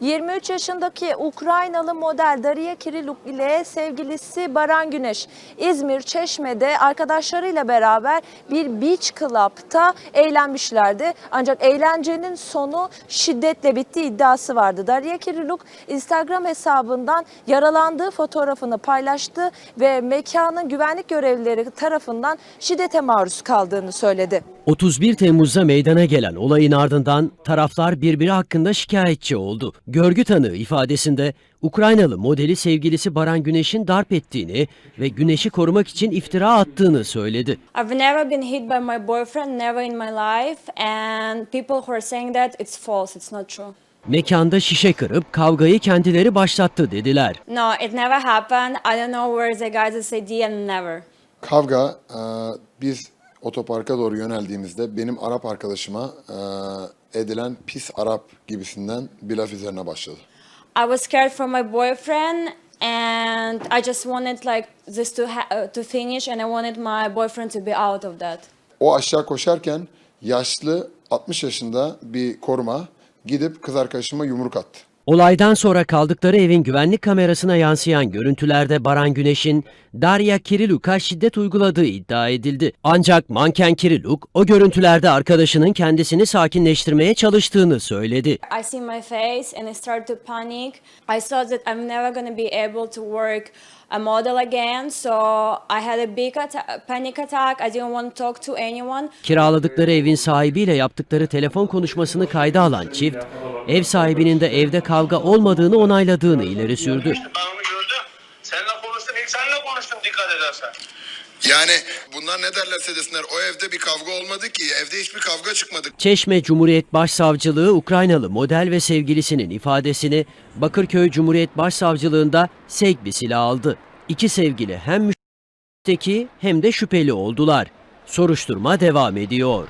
23 yaşındaki Ukraynalı model Daria Kiriluk ile sevgilisi Baran Güneş İzmir Çeşme'de arkadaşlarıyla beraber bir beach club'ta eğlenmişlerdi. Ancak eğlencenin sonu şiddetle bittiği iddiası vardı. Daria Kiriluk Instagram hesabından yaralandığı fotoğrafını paylaştı ve mekanın güvenlik görevlileri tarafından şiddete maruz kaldığını söyledi. 31 Temmuz'da meydana gelen olayın ardından taraflar birbiri hakkında şikayetçi oldu. Görgü tanığı ifadesinde Ukraynalı modeli sevgilisi Baran Güneş'in darp ettiğini ve Güneş'i korumak için iftira attığını söyledi. I've never been hit by my boyfriend, never in my life, and people who are saying that it's false, it's not true. Mekanda şişe kırıp kavgayı kendileri başlattı dediler. No, it never happened. I don't know where the guys CD and never. Kavga e, biz otoparka doğru yöneldiğimizde benim Arap arkadaşıma e, edilen pis Arap gibisinden bir laf üzerine başladı. I was scared for my boyfriend, and I just wanted like this to ha- uh, to finish, and I wanted my boyfriend to be out of that. O aşağı koşarken yaşlı 60 yaşında bir koruma gidip kız arkadaşıma yumruk attı. Olaydan sonra kaldıkları evin güvenlik kamerasına yansıyan görüntülerde Baran Güneş'in Darya Kiriluk'a şiddet uyguladığı iddia edildi. Ancak manken Kiriluk o görüntülerde arkadaşının kendisini sakinleştirmeye çalıştığını söyledi. I see my face, and I started to panic. I thought that I'm never gonna be able to work a model again, so I had a big atta- panic attack. I didn't want to talk to anyone. Kiraladıkları evin sahibiyle yaptıkları telefon konuşmasını kayda alan çift, ev sahibinin de evde kavga olmadığını onayladığını ileri sürdü. Ben onu gördüm. Seninle konuştum. İlk seninle konuştum dikkat edersen. Yani bunlar ne derlerse desinler o evde bir kavga olmadı ki evde hiçbir kavga çıkmadı. Çeşme Cumhuriyet Başsavcılığı Ukraynalı model ve sevgilisinin ifadesini Bakırköy Cumhuriyet Başsavcılığında silah aldı. İki sevgili hem müşteki hem de şüpheli oldular. Soruşturma devam ediyor.